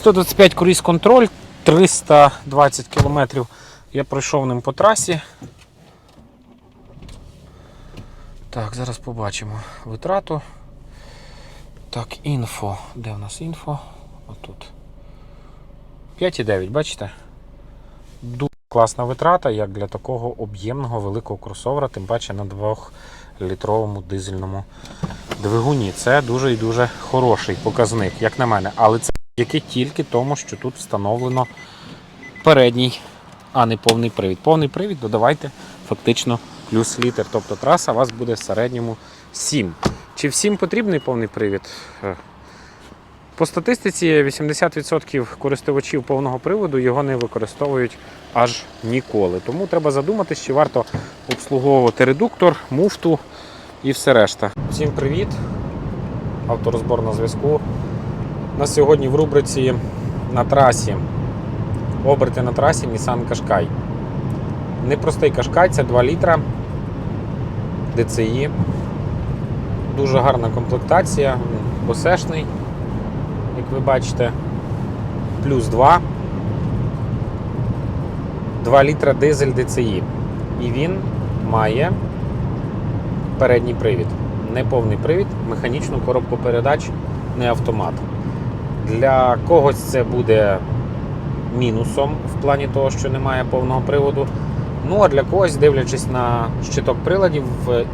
125 круїз контроль, 320 км я пройшов ним по трасі. Так, зараз побачимо витрату. Так, інфо. Де в нас інфо? Отут. 5,9, бачите? Дуже класна витрата, як для такого об'ємного великого кросовера, тим паче на 2-літровому дизельному двигуні. Це дуже і дуже хороший показник, як на мене. Але це тільки тільки тому, що тут встановлено передній, а не повний привід. Повний привід додавайте фактично плюс літр. Тобто траса у вас буде в середньому 7. Чи всім потрібний повний привід? Е, По статистиці 80% користувачів повного приводу його не використовують аж ніколи. Тому треба задуматись, чи варто обслуговувати редуктор, муфту і все решта. Всім привіт! Авторозбор на зв'язку. На сьогодні в рубриці на трасі. Оберти на трасі Nissan Qashqai. Непростий Qashqai, це 2 літра DCI. Дуже гарна комплектація, осешний, як ви бачите, плюс 2. 2 літра дизель DCI. І він має передній привід. Не повний привід, механічну коробку передач, не автомат. Для когось це буде мінусом в плані того, що немає повного приводу. Ну а для когось, дивлячись на щиток приладів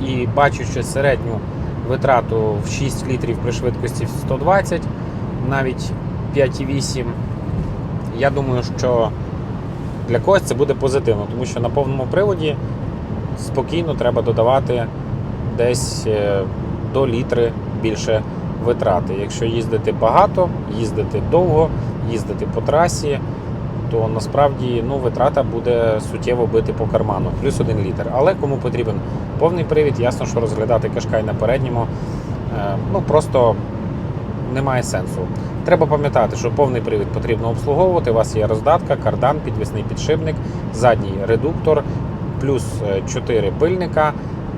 і бачачи середню витрату в 6 літрів при швидкості 120, навіть 5,8, я думаю, що для когось це буде позитивно, тому що на повному приводі спокійно треба додавати десь е, до літри більше витрати. Якщо їздити багато, їздити довго, їздити по трасі, то насправді ну, витрата буде суттєво бити по карману, плюс один літр. Але кому потрібен повний привід, ясно, що розглядати кашкай на передньому е, ну, просто немає сенсу. Треба пам'ятати, що повний привід потрібно обслуговувати. У вас є роздатка, кардан, підвісний підшипник, задній редуктор, плюс 4 пильника,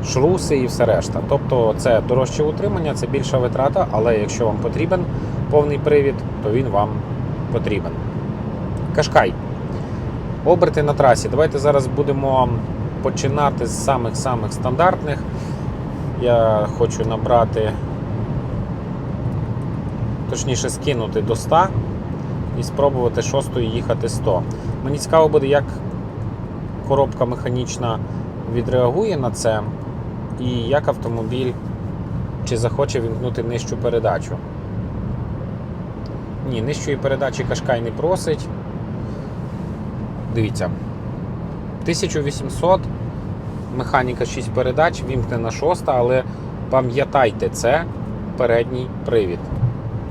шруси і все решта. Тобто це дорожче утримання, це більша витрата, але якщо вам потрібен повний привід, то він вам потрібен. Кашкай. Оберти на трасі. Давайте зараз будемо починати з самих-самих стандартних. Я хочу набрати, точніше, скинути до 100 і спробувати шостою їхати 100. Мені цікаво буде, як коробка механічна відреагує на це, і як автомобіль чи захоче вімкнути нижчу передачу. Ні, нижчої передачі Кашкай не просить. Дивіться. 1800 механіка 6 передач, вімкнена 6, але пам'ятайте, це передній привід.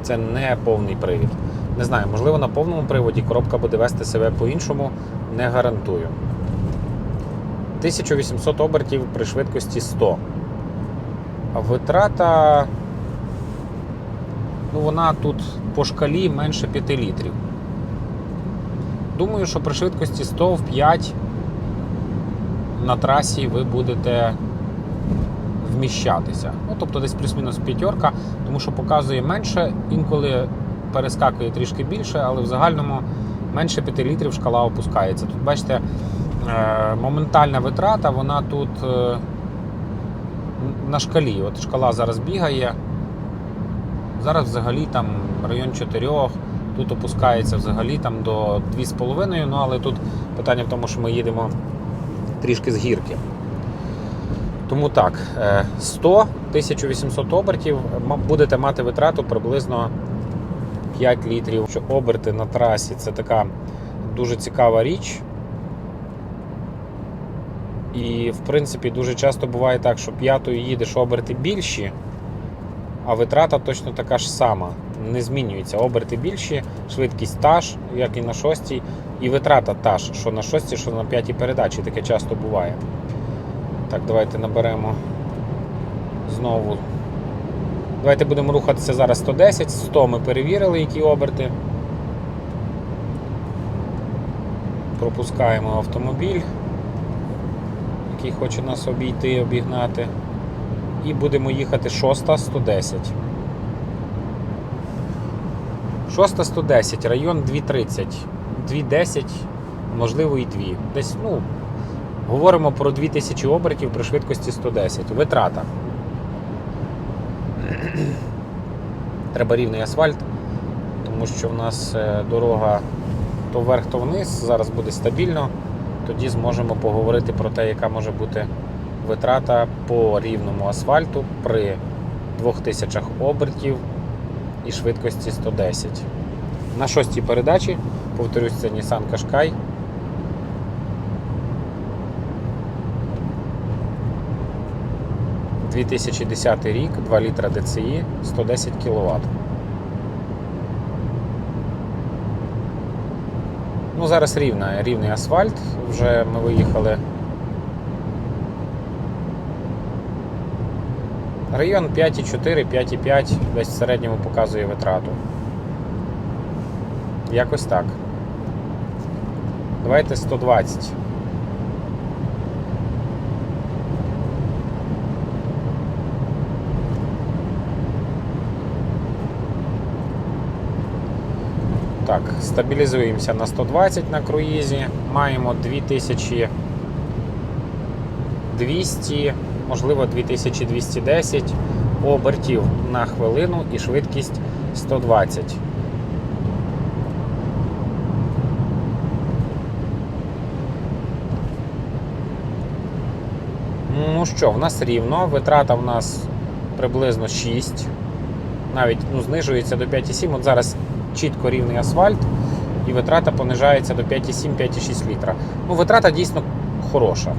Це не повний привід. Не знаю, можливо, на повному приводі коробка буде вести себе по-іншому, не гарантую. 1800 обертів при швидкості 100. А витрата, ну вона тут по шкалі менше 5 літрів. Думаю, що при швидкості 100 в 5 на трасі ви будете вміщатися. Ну, тобто десь плюс-мінус п'ятерка, тому що показує менше, інколи перескакує трішки більше, але в загальному менше 5 літрів шкала опускається. Тут бачите, моментальна витрата, вона тут е, на шкалі. От шкала зараз бігає. Зараз взагалі там район 4, тут опускається взагалі там до 2,5, ну але тут питання в тому, що ми їдемо трішки з гірки. Тому так, е, 100 1800 обертів будете мати витрату приблизно 5 літрів. Що оберти на трасі це така дуже цікава річ. І, в принципі, дуже часто буває так, що п'ятою їдеш оберти більші, а витрата точно така ж сама. Не змінюється. Оберти більші, швидкість та ж, як і на шостій, і витрата та ж, що на шостій, що на п'ятій передачі. Таке часто буває. Так, давайте наберемо знову. Давайте будемо рухатися зараз 110, 100 ми перевірили, які оберти. Пропускаємо автомобіль, який хоче нас обійти, обігнати. І будемо їхати 6 110. Шоста 110, район 2.30, 2.10, можливо і 2. Десь, ну, говоримо про 2000 обертів при швидкості 110. Витрата. Треба рівний асфальт, тому що в нас е, дорога то вверх, то вниз. Зараз буде стабільно. Тоді зможемо поговорити про те, яка може бути витрата по рівному асфальту при 2000 обертів і швидкості 110. На шостій передачі, повторюсь, це Nissan Qashqai. – 2010 рік, 2 літра DCI, 110 кВт. Ну, зараз рівна, рівний асфальт. Вже ми виїхали. Район 5,4, 5,5 десь в середньому показує витрату. Якось так. Давайте 120. Так, стабілізуємося на 120 на круїзі. Маємо 2200, можливо 2210 обертів на хвилину і швидкість 120. Ну що, в нас рівно, витрата в нас приблизно 6. Навіть ну, знижується до 5,7. От зараз чітко рівний асфальт, і витрата понижається до 5,7-5,6 літра. Ну, витрата дійсно хороша.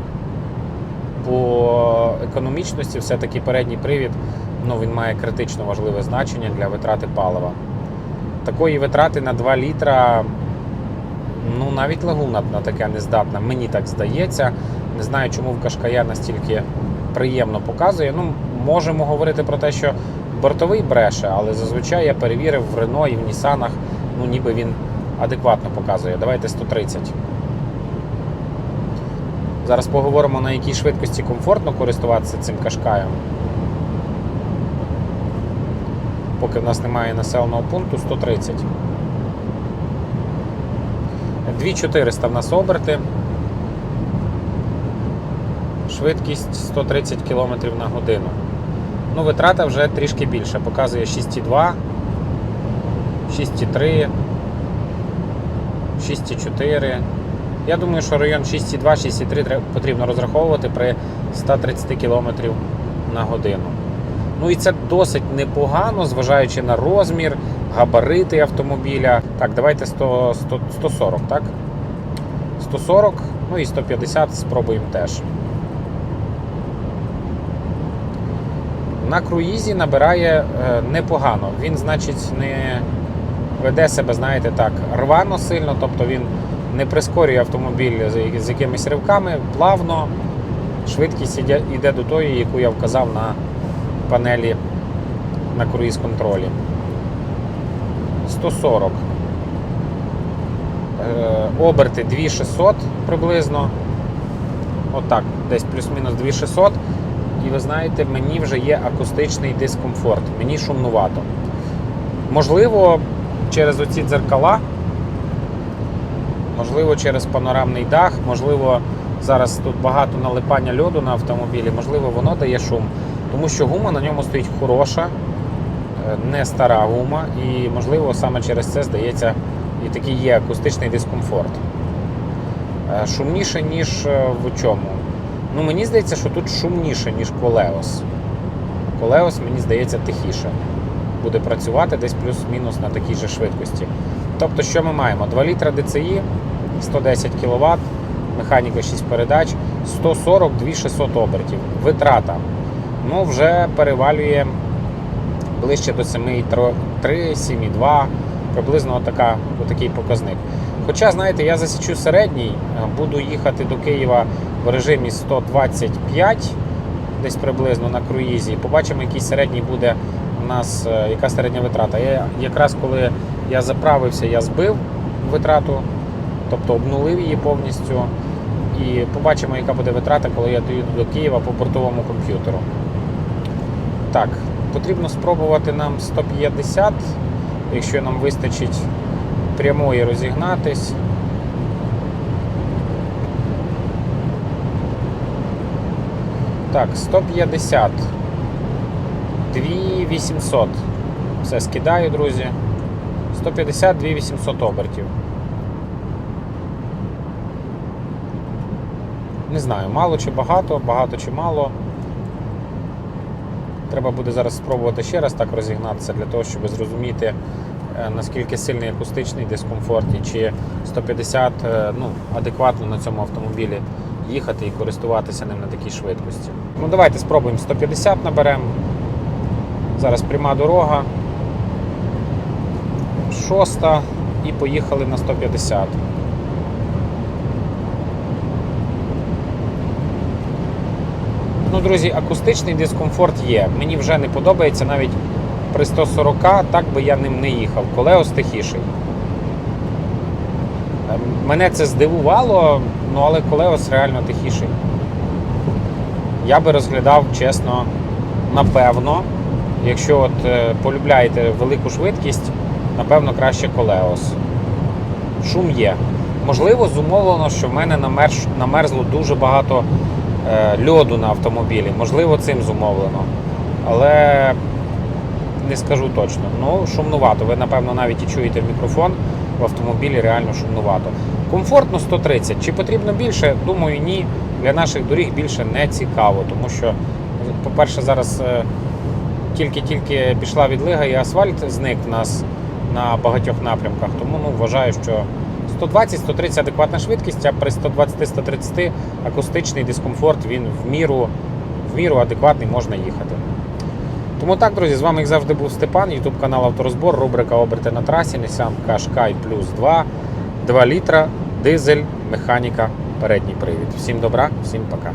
По економічності все-таки передній привід ну, він має критично важливе значення для витрати палива. Такої витрати на 2 літра, ну навіть лагуна на таке не здатна, мені так здається. Не знаю, чому в Кашкая настільки приємно показує. Ну, можемо говорити про те, що бортовий бреше, але зазвичай я перевірив в Рено і в Нісанах, ну ніби він адекватно показує. Давайте 130. Зараз поговоримо, на якій швидкості комфортно користуватися цим кашкаєм. Поки в нас немає населеного пункту 130. 2400 в нас оберти. Швидкість 130 км на годину. Ну, витрата вже трішки більше. Показує 6,2, 6,3, 6,4. Я думаю, що район 6,2, 6,3 потрібно розраховувати при 130 км на годину. Ну і це досить непогано, зважаючи на розмір, габарити автомобіля. Так, давайте 100, 100, 140, так? 140, ну і 150 спробуємо теж. На круїзі набирає е, непогано. Він, значить, не веде себе, знаєте, так, рвано сильно, тобто він не прискорює автомобіль з, якимись ривками, плавно. Швидкість іде, іде до тої, яку я вказав на панелі на круїз контролі. 140. Е, оберти 2600 приблизно. Отак, десь плюс-мінус 2600. І ви знаєте, мені вже є акустичний дискомфорт, мені шумнувато. Можливо, через оці дзеркала, можливо, через панорамний дах, можливо, зараз тут багато налипання льоду на автомобілі, можливо, воно дає шум, тому що гума на ньому стоїть хороша, е, не стара гума, і, можливо, саме через це здається і такий є акустичний дискомфорт. Е, Шумніше, ніж е, в чому? Ну, мені здається, що тут шумніше, ніж Колеос. Колеос, мені здається, тихіше. Буде працювати десь плюс-мінус на такій же швидкості. Тобто, що ми маємо? 2 літра DCI, 110 кВт, механіка 6 передач, 140 2600 обертів. Витрата. Ну, вже перевалює ближче до 7,3, 7,2, приблизно отака, отакий показник. Хоча, знаєте, я засічу середній, буду їхати до Києва в режимі 125, десь приблизно на круїзі. Побачимо, який середній буде у нас, е, яка середня витрата. Я, якраз коли я заправився, я збив витрату, тобто обнулив її повністю. І побачимо, яка буде витрата, коли я доїду до Києва по бортовому комп'ютеру. Так, потрібно спробувати нам 150 якщо нам вистачить прямої розігнатись. Так, 150. 2800. Все скидаю, друзі. 150 2800 обертів. Не знаю, мало чи багато, багато чи мало. Треба буде зараз спробувати ще раз так розігнатися для того, щоб зрозуміти, е, наскільки сильний акустичний дискомфорт і чи 150 е, ну, адекватно на цьому автомобілі їхати і користуватися ним на такій швидкості. Ну давайте спробуємо 150 наберемо. Зараз пряма дорога. Шоста і поїхали на 150. Ну, друзі, акустичний дискомфорт є. Мені вже не подобається навіть при 140, так би я ним не їхав. Колеос тихіший. Ем, Мене це здивувало, ну але Колеос реально тихіший. Я би розглядав, чесно, напевно, якщо от е, полюбляєте велику швидкість, напевно, краще Колеос. Шум є. Можливо, зумовлено, що в мене намерз, намерзло дуже багато е, льоду на автомобілі. Можливо, цим зумовлено. Але не скажу точно. Ну, шумнувато. Ви, напевно, навіть і чуєте в мікрофон. В автомобілі реально шумнувато. Комфортно 130. Чи потрібно більше? Думаю, ні. Для наших доріг більше не цікаво, тому що, по-перше, зараз е, тільки-тільки пішла відлига і асфальт зник в нас на багатьох напрямках. Тому ну, вважаю, що 120-130 адекватна швидкість, а при 120-130 акустичний дискомфорт він в міру, в міру адекватний можна їхати. Тому так, друзі, з вами як завжди був Степан, ютуб канал Авторозбор, рубрика Оберти на трасі, Nissan Qashqai плюс 2, 2 літра, дизель, механіка, передній привід. Всім добра, всім пока.